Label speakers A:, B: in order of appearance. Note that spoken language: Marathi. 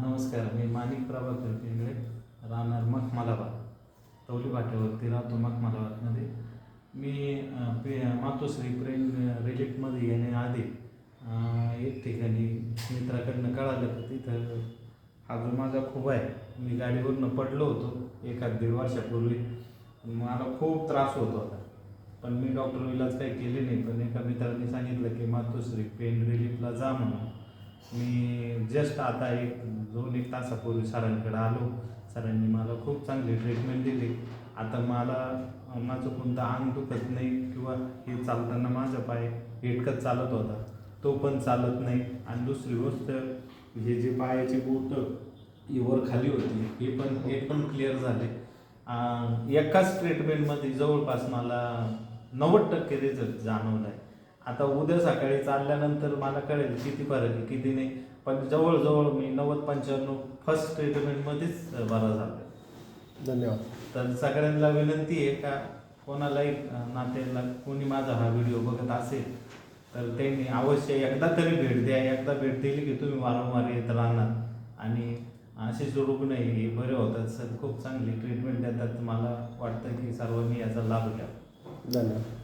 A: नमस्कार मी माणिक प्रभाकर पिंगळे राहणार मखमालाबाद. तवली फाट्यावरती राहतो मखमालाबादमध्ये. मी पे मातोश्री प्रेम रिलीफमध्ये येण्याआधी एक ठिकाणी मित्राकडनं कळालं तर तिथं हा जो माझा खूप आहे मी गाडीवरनं पडलो होतो एखाद दीड वर्षापूर्वी. मला खूप त्रास होत होता. पण मी डॉक्टर इलाज काही केले नाही. पण एका मित्राने सांगितलं की मातोश्री पेन रिलीफला जा म्हणून. मी जस्ट आता एक दोन एक तासापूर्वी सरांकडे आलो. सरांनी मला खूप चांगली ट्रीटमेंट दिली. आता मला माझं कोणतं अंग दुखत नाही किंवा हे चालताना माझा पाय हेटकत चालत होता. तो पण चालत नाही. आणि दुसरी गोष्ट हे जे पायाची बोट ही वर खाली होती हे पण हे पण क्लिअर झाले. एकाच ट्रीटमेंटमध्ये जवळपास मला नव्वद टक्के रिझल्ट जाणवला आहे आता उद्या सकाळी चालल्यानंतर मला कळेल किती फरक आहे किती नाही. पण जवळजवळ मी नव्वद पंच्याण्णव फर्स्ट ट्रीटमेंटमध्येच बरा झालो
B: धन्यवाद.
A: तर सगळ्यांना विनंती आहे का कोणालाही नात्याला कोणी माझा हा व्हिडिओ बघत असेल तर त्यांनी अवश्य एकदा तरी भेट द्या. एकदा भेट दिली की तुम्ही वारंवार येत राहणार. आणि असेच रुग्ण आहे हे बरे होतात सर. खूप चांगली ट्रीटमेंट देतात. मला वाटतं की सर्वांनी याचा लाभ घ्यावा.
B: धन्यवाद.